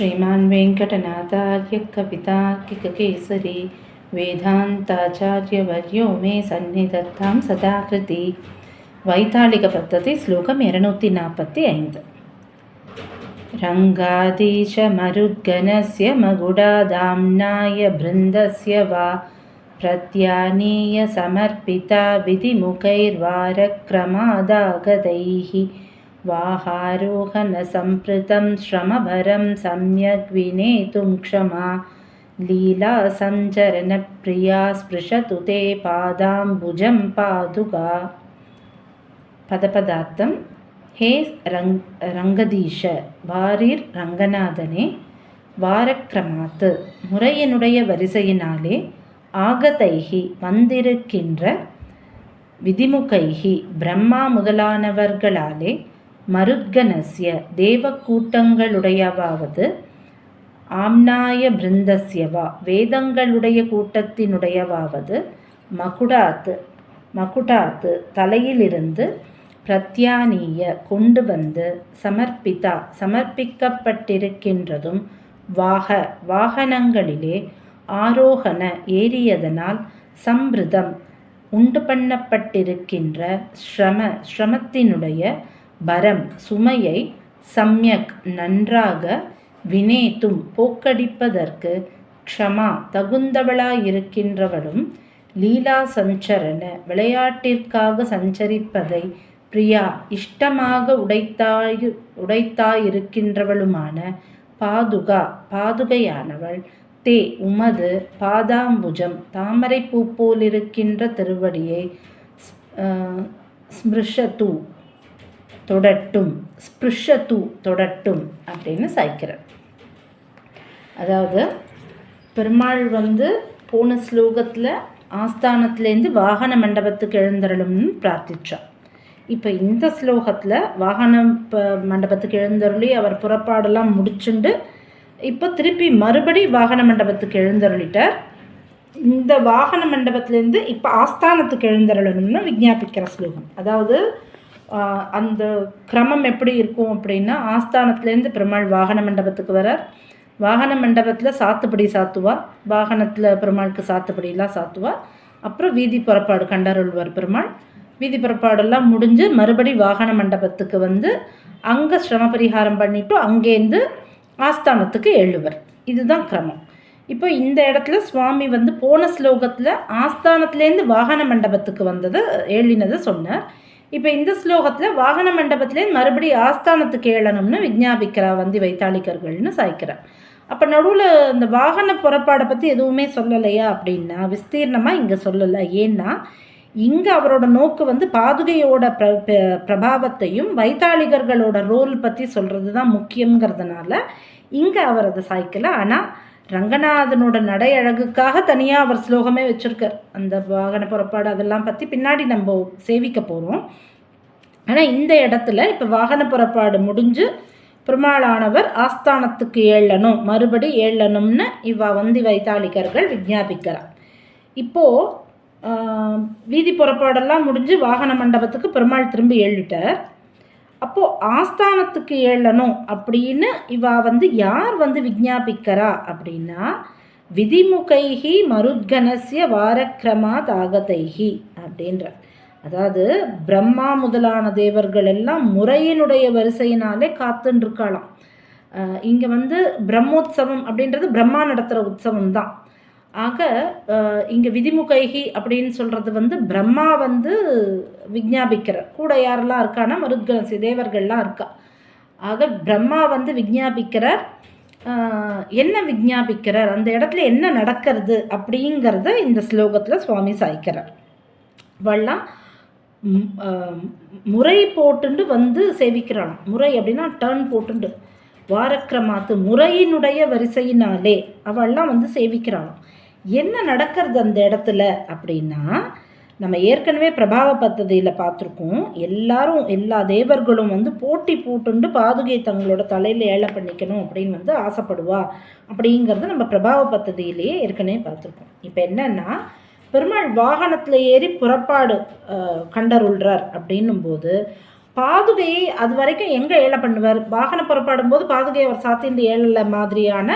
ಶ್ರೀಮಾನ್ ವೆಂಕಟನಾಥಾರ್ಯ ಕವಿತಾರ್ಕಿಕಕೇಸರಿ ವೇದಾಂತಾಚಾರ್ಯವರ್ಯೋ ಮೇ ಸನ್ನಿಧತ್ತಾಂ ಸದಾಕೃತಿ ವೈತಾಳಿಕ ಪದ್ಧತಿ ಶ್ಲೋಕಂ ಎರನೂತಿ ನಾಲ್ಪತ್ತಿ ಐದು ರಂಗಾದೀಶ ಮರುದ್ಗನಸ್ಯ ಮಗುಡಾದಾಮ್ನಾಯ ಬೃಂದಸ್ಯ ವಾ ಪ್ರತ್ಯಾನೀಯ ಸಮರ್ಪಿತ ವಿಧಿಮುಖೈರ್ವಾರಕ್ರಮಾದಾಗತೈಃ वाहारोहणसम्पृतं श्रमभरं सम्यग् विनेतुं क्षमा लीलासञ्चरणप्रिया स्पृशतु ते पादाम्बुजं पादुका பதபதார்த்தம் ஹே ரங் ரங்கதீஷ வாரீர் ரங்கநாதனே வாரக்கிரமாத்து முறையினுடைய வரிசையினாலே ஆகதைகி வந்திருக்கின்ற விதிமுகைகி பிரம்மா முதலானவர்களாலே மருத்கனஸ்ய தேவக்கூட்டங்களுடையவாவது ஆம்னாய பிருந்தஸ்யவா வேதங்களுடைய கூட்டத்தினுடையவாவது மகுடாத்து மகுடாத்து தலையிலிருந்து பிரத்யானீய கொண்டு வந்து சமர்ப்பிதா சமர்ப்பிக்கப்பட்டிருக்கின்றதும் வாக வாகனங்களிலே ஆரோகண ஏறியதனால் சம்பிருதம் உண்டு பண்ணப்பட்டிருக்கின்ற ஸ்ரம ஸ்ரமத்தினுடைய பரம் சுமையை சம்யக் நன்றாக வினேத்தும் போக்கடிப்பதற்கு க்ஷமா தகுந்தவளாயிருக்கின்றவளும் லீலா சஞ்சரண விளையாட்டிற்காக சஞ்சரிப்பதை பிரியா இஷ்டமாக உடைத்தாயு உடைத்தாயிருக்கின்றவளுமான பாதுகா பாதுகையானவள். தே உமது பாதாம்புஜம் தாமரைப்பூ போலிருக்கின்ற திருவடியை ஸ்மிருஷது தொடட்டும் ஸ்பிருஷது தொடட்டும் அப்படின்னு சாய்க்கிறார். அதாவது பெருமாள் வந்து போன ஸ்லோகத்தில் ஆஸ்தானத்துலேருந்து வாகன மண்டபத்துக்கு எழுந்தருளும்னு பிரார்த்திச்சார். இப்போ இந்த ஸ்லோகத்தில் வாகனம் மண்டபத்துக்கு எழுந்தருளி அவர் புறப்பாடெல்லாம் முடிச்சுண்டு இப்போ திருப்பி மறுபடி வாகன மண்டபத்துக்கு எழுந்தருளிட்டார். இந்த வாகன மண்டபத்துலேருந்து இப்போ ஆஸ்தானத்துக்கு எழுந்தருளணும்னு விஜாபிக்கிற ஸ்லோகம். அதாவது அந்த கிரமம் எப்படி இருக்கும் அப்படின்னா ஆஸ்தானத்துலேருந்து பெருமாள் வாகன மண்டபத்துக்கு வரார். வாகன மண்டபத்தில் சாத்துப்படி சாத்துவா வாகனத்தில் பெருமாளுக்கு சாத்துப்படியெல்லாம் சாத்துவா அப்புறம் வீதி புறப்பாடு கண்டருள்வர் பெருமாள். வீதி புறப்பாடெல்லாம் முடிஞ்சு மறுபடி வாகன மண்டபத்துக்கு வந்து அங்கே சிரம பரிகாரம் பண்ணிவிட்டு அங்கேருந்து ஆஸ்தானத்துக்கு எழுவர். இதுதான் கிரமம். இப்போ இந்த இடத்துல சுவாமி வந்து போன ஸ்லோகத்தில் ஆஸ்தானத்துலேருந்து வாகன மண்டபத்துக்கு வந்ததை எழுதினதை சொன்னார். இப்போ இந்த ஸ்லோகத்தில் வாகன மண்டபத்திலே மறுபடி ஆஸ்தானத்துக்கு ஏழணும்னு விஜாபிக்கிறா வந்தி வைத்தாளிக்கர்கள்னு சாய்க்கிறார். அப்போ நடுவில் இந்த வாகன புறப்பாடை பற்றி எதுவுமே சொல்லலையா அப்படின்னா விஸ்தீர்ணமாக இங்கே சொல்லலை. ஏன்னா இங்கே அவரோட நோக்கு வந்து பாதுகையோட பிர பிரபாவத்தையும் வைத்தாளிகர்களோட ரோல் பற்றி சொல்கிறது தான் முக்கியங்கிறதுனால இங்கே அவர் அதை சாய்க்கலை. ஆனால் ரங்கநாதனோட நடை அழகுக்காக தனியாக அவர் ஸ்லோகமே வச்சுருக்கார். அந்த வாகன புறப்பாடு அதெல்லாம் பற்றி பின்னாடி நம்ம சேவிக்க போகிறோம் ஆனால் இந்த இடத்துல இப்போ வாகன புறப்பாடு முடிஞ்சு பெருமாளானவர் ஆஸ்தானத்துக்கு ஏழணும் மறுபடி ஏழணும்னு இவா வந்து வைத்தாளிகர்கள் விஜாபிக்கிறார் இப்போது வீதி புறப்பாடெல்லாம் முடிஞ்சு வாகன மண்டபத்துக்கு பெருமாள் திரும்பி எழுதிட்டார் அப்போது ஆஸ்தானத்துக்கு ஏழணும் அப்படின்னு இவா வந்து யார் வந்து விஜாபிக்கிறா அப்படின்னா விதிமுகைகி மருத்கனசிய வாரக்கிரமா தாகதைகி அப்படின்ற அதாவது பிரம்மா முதலான தேவர்கள் எல்லாம் முறையினுடைய வரிசையினாலே காத்துருக்காளாம் இங்கே வந்து பிரம்மோத்சவம் அப்படின்றது பிரம்மா நடத்துகிற உற்சவம் தான் ஆக இங்கே விதிமுகைகி அப்படின்னு சொல்கிறது வந்து பிரம்மா வந்து விஜாபிக்கிறார் கூட யாரெல்லாம் இருக்கான்னா மருத்கனசி தேவர்கள்லாம் இருக்கா. ஆக பிரம்மா வந்து விஜாபிக்கிறார் என்ன விஜாபிக்கிறார் அந்த இடத்துல என்ன நடக்கிறது? அப்படிங்கிறத இந்த ஸ்லோகத்தில் சுவாமி சாய்க்கிறார். வள்ளம் முறை போட்டுண்டு வந்து சேவிக்கிறான் முறை அப்படின்னா டேர்ன் போட்டுண்டு. வாரக்கிரமாத்து முறையினுடைய வரிசையினாலே அவள்லாம் வந்து சேவிக்கிறாளாம் என்ன நடக்கிறது அந்த இடத்துல அப்படின்னா நம்ம ஏற்கனவே பிரபாவ பத்ததியில் பார்த்துருக்கோம். எல்லாரும் எல்லா தேவர்களும் வந்து போட்டி போட்டுண்டு பாதுகை தங்களோட தலையில் ஏழை பண்ணிக்கணும் அப்படின்னு வந்து ஆசைப்படுவா அப்படிங்கிறத நம்ம பிரபாவ பத்ததியிலேயே ஏற்கனவே பார்த்துருக்கோம். இப்போ என்னென்னா பெருமாள் வாகனத்தில் ஏறி புறப்பாடு கண்டருள்றார் அப்படின்னும் போது பாதுகையை அது வரைக்கும் எங்கே ஏழை பண்ணுவார்? வாகன புறப்பாடும் போது பாதுகையை அவர் சாத்திண்டு ஏழலை மாதிரியான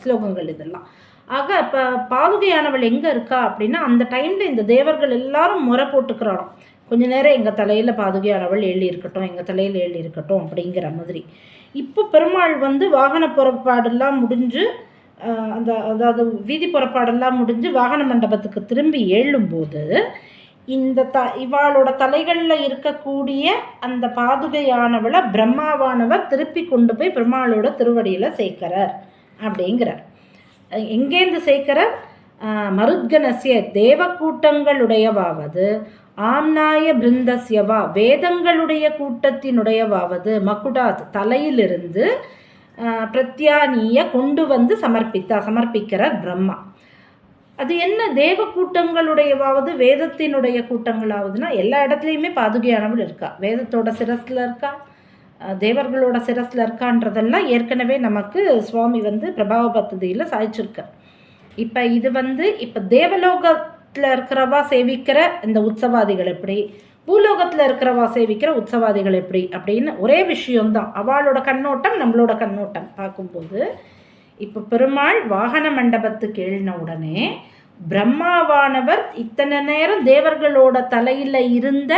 ஸ்லோகங்கள் இதெல்லாம். ஆக இப்போ பாதுகையானவள் எங்கே இருக்கா அப்படின்னா அந்த டைமில் இந்த தேவர்கள் எல்லாரும் முறை போட்டுக்கிறாராம். கொஞ்ச நேரம் எங்கள் தலையில் பாதுகையானவள் எழுதி இருக்கட்டும் எங்கள் தலையில் எழுதி இருக்கட்டும் அப்படிங்கிற மாதிரி. இப்போ பெருமாள் வந்து வாகன புறப்பாடெல்லாம் முடிஞ்சு அந்த அதாவது வீதி புறப்பாடெல்லாம் முடிஞ்சு வாகன மண்டபத்துக்கு திரும்பி ஏழும்போது இந்த த இவாளோட தலைகளில் இருக்கக்கூடிய அந்த பாதுகையானவளை பிரம்மாவானவர் திருப்பி கொண்டு போய் பெருமாளோட திருவடியில் சேர்க்கிறார் அப்படிங்கிறார். எங்கேருந்து சேர்க்கிறார் மருத்கனசிய தேவக்கூட்டங்களுடையவாவது ஆம்நாய பிருந்தஸ்யவா வேதங்களுடைய கூட்டத்தினுடையவாவது மகுடாத் தலையிலிருந்து பிரத்யானிய கொண்டு வந்து சமர்ப்பித்தா சமர்ப்பிக்கிறார் பிரம்மா. அது என்ன தேவ கூட்டங்களுடையவாவது வேதத்தினுடைய கூட்டங்களாவதுன்னா எல்லா இடத்துலையுமே பாதுகையானவள் இருக்கா? வேதத்தோட சிரஸில் இருக்கா? தேவர்களோட சிரஸில் இருக்கான்றதெல்லாம் ஏற்கனவே நமக்கு சுவாமி வந்து பிரபாவ பத்ததியில் சாய்ச்சிருக்கார் இப்போ இது வந்து இப்போ தேவலோகத்தில் இருக்கிறவா சேவிக்கிற இந்த உற்சவாதிகள் எப்படி? பூலோகத்தில் இருக்கிறவா சேவிக்கிற உற்சவாதிகள் எப்படி? அப்படின்னு ஒரே விஷயம்தான். அவளோட கண்ணோட்டம் நம்மளோட கண்ணோட்டம் பார்க்கும்போது இப்போ பெருமாள் வாகன மண்டபத்துக்கு எழுன உடனே பிரம்மாவானவர் இத்தனை நேரம் தேவர்களோட தலையில் இருந்த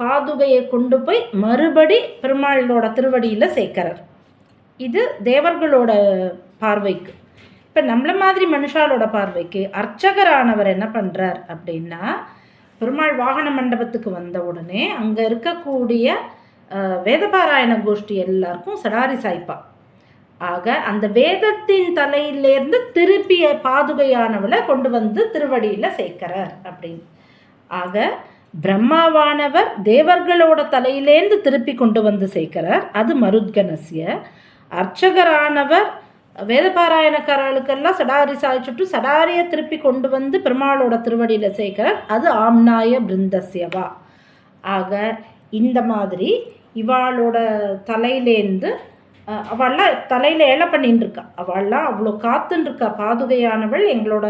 பாதுகையை கொண்டு போய் மறுபடி பெருமாளோட திருவடியில் சேர்க்கிறார். இது தேவர்களோட பார்வைக்கு. இப்போ நம்மள மாதிரி மனுஷாலோட பார்வைக்கு அர்ச்சகரானவர் என்ன பண்ணுறார் அப்படின்னா பெருமாள் வாகன மண்டபத்துக்கு வந்த உடனே அங்கே இருக்கக்கூடிய வேதபாராயண கோஷ்டி எல்லாருக்கும் சடாரி சாய்ப்பா. ஆக அந்த வேதத்தின் தலையிலேருந்து திருப்பிய பாதுகையானவளை கொண்டு வந்து திருவடியில் சேர்க்கிறார் அப்படின்னு. ஆக பிரம்மாவானவர் தேவர்களோட தலையிலேருந்து திருப்பி கொண்டு வந்து சேர்க்கிறார். அது மருத்கனசிய. அர்ச்சகரானவர் வேதபாராயணக்காரர்களுக்கெல்லாம் சடாரி சாய்ச்சுட்டு சடாரியை திருப்பி கொண்டு வந்து பெருமாளோட திருவடியில் சேர்க்கிறார். அது ஆம்னாய பிருந்தசியவா ஆக இந்த மாதிரி இவாளோட தலையிலேருந்து அவள்லாம் தலையில் ஏழை பண்ணின்னு இருக்கா அவள்லாம் அவ்வளோ காத்துன்னு இருக்கா பாதுகையானவள் எங்களோட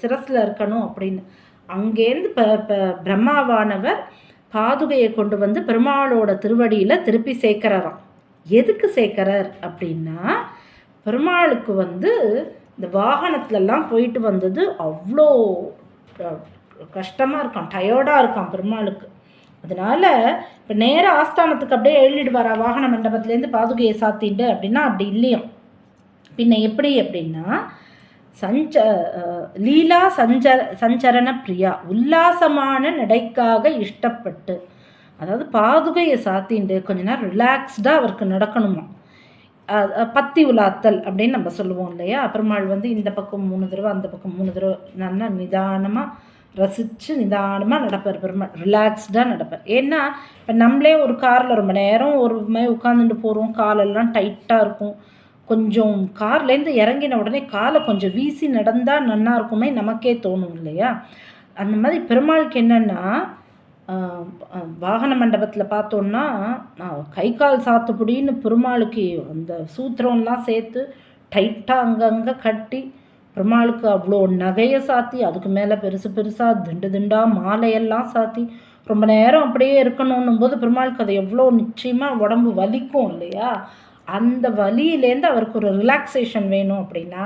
சிரஸில் இருக்கணும் அப்படின்னு. அங்கேருந்து ப ப பிரம்மாவானவர் பாதுகையை கொண்டு வந்து பெருமாளோட திருவடியில் திருப்பி சேர்க்கிறாராம். எதுக்கு சேர்க்கிறார் அப்படின்னா பெருமாளுக்கு வந்து இந்த வாகனத்துலலாம் போயிட்டு வந்தது அவ்வளோ கஷ்டமாக இருக்கான் டயர்டாக இருக்கான் பெருமாளுக்கு. அதனால் இப்போ நேராக ஆஸ்தானத்துக்கு அப்படியே எழுதிடுவாரா வாகன மண்டபத்துலேருந்து பாதுகையை சாத்திட்டு அப்படின்னா அப்படி இல்லையும். பின்ன எப்படி அப்படின்னா சஞ்ச லீலா சஞ்சர சஞ்சரண பிரியா உல்லாசமான நடைக்காக இஷ்டப்பட்டு அதாவது பாதுகையை சாத்திண்டு கொஞ்ச நேரம் ரிலாக்ஸ்டாக அவருக்கு நடக்கணுமா? பத்தி உலாத்தல் அப்படின்னு நம்ம சொல்லுவோம் இல்லையா? பெருமாள் வந்து இந்த பக்கம் மூணு தடவை அந்த பக்கம் மூணு தடவை நல்லா நிதானமாக ரசித்து நிதானமாக நடப்பார் பெருமாள் ரிலாக்ஸ்டாக நடப்பார் ஏன்னா இப்போ நம்மளே ஒரு காரில் ரொம்ப நேரம் ஒரு மாதிரி உட்காந்துட்டு போகிறோம் காலெல்லாம் டைட்டாக இருக்கும். கொஞ்சம் கார்லேருந்து இறங்கின உடனே காலை கொஞ்சம் வீசி நடந்தால் நல்லா இருக்குமே நமக்கே தோணும் இல்லையா? அந்த மாதிரி பெருமாளுக்கு என்னென்னா வாகன மண்டபத்தில் பார்த்தோன்னா கை கால் சாத்துப்படின்னு பெருமாளுக்கு அந்த சூத்திரம்லாம் சேர்த்து டைட்டாக அங்கங்கே கட்டி பெருமாளுக்கு அவ்வளோ நகையை சாத்தி அதுக்கு மேலே பெருசு பெருசாக திண்டு திண்டாக மாலையெல்லாம் சாத்தி ரொம்ப நேரம் அப்படியே இருக்கணுன்னும் போது பெருமாளுக்கு அது எவ்வளோ நிச்சயமாக உடம்பு வலிக்கும் இல்லையா? அந்த வலியிலேருந்து அவருக்கு ஒரு ரிலாக்ஸேஷன் வேணும் அப்படின்னா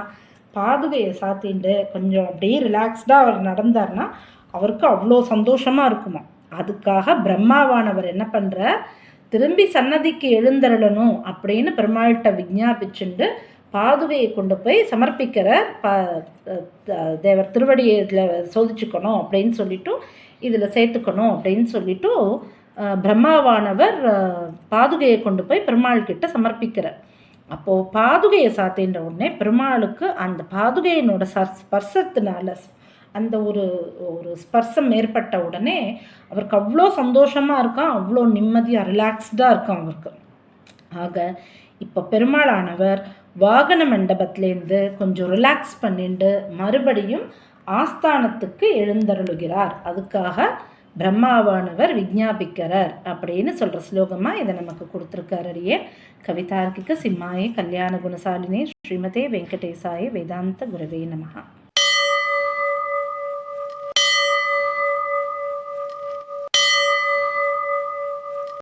பாதுகையை சாத்திட்டு கொஞ்சம் அப்படியே ரிலாக்ஸ்டாக அவர் நடந்தார்னா அவருக்கு அவ்வளோ சந்தோஷமாக இருக்குமா அதுக்காக பிரம்மாவானவர் என்ன பண்ணுற திரும்பி சன்னதிக்கு எழுந்தருளணும் அப்படின்னு பெருமாள்கிட்ட விஜாபிச்சுண்டு பாதுகையை கொண்டு போய் சமர்ப்பிக்கிற ப தேவர் திருவடியை இதில் சோதிச்சுக்கணும் அப்படின்னு சொல்லிட்டு இதில் சேர்த்துக்கணும் அப்படின்னு சொல்லிவிட்டு பிரம்மாவானவர் பாதுகையை கொண்டு போய் பெருமாள் கிட்ட சமர்ப்பிக்கிறார். அப்போது பாதுகையை சாத்தின்ற உடனே பெருமாளுக்கு அந்த பாதுகையினோட சர் ஸ்பர்சத்தினால அந்த ஒரு ஒரு ஸ்பர்சம் ஏற்பட்ட உடனே அவருக்கு அவ்வளோ சந்தோஷமாக இருக்கான் அவ்வளோ நிம்மதியாக ரிலாக்ஸ்டாக இருக்கான் அவருக்கு. ஆக இப்போ பெருமாளானவர் வாகன மண்டபத்திலேருந்து கொஞ்சம் ரிலாக்ஸ் பண்ணிட்டு மறுபடியும் ஆஸ்தானத்துக்கு எழுந்தருளுகிறார். அதுக்காக பிரம்மாவானவர் விஜாபிக்கிறார் அப்படின்னு சொல்கிற ஸ்லோகமாக இதை நமக்கு கொடுத்துருக்காரு அடியே கவிதார்க்கிக சிம்மாயே கல்யாண குணசாலினே ஸ்ரீமதே வெங்கடேசாய வேதாந்த குரவே நமகா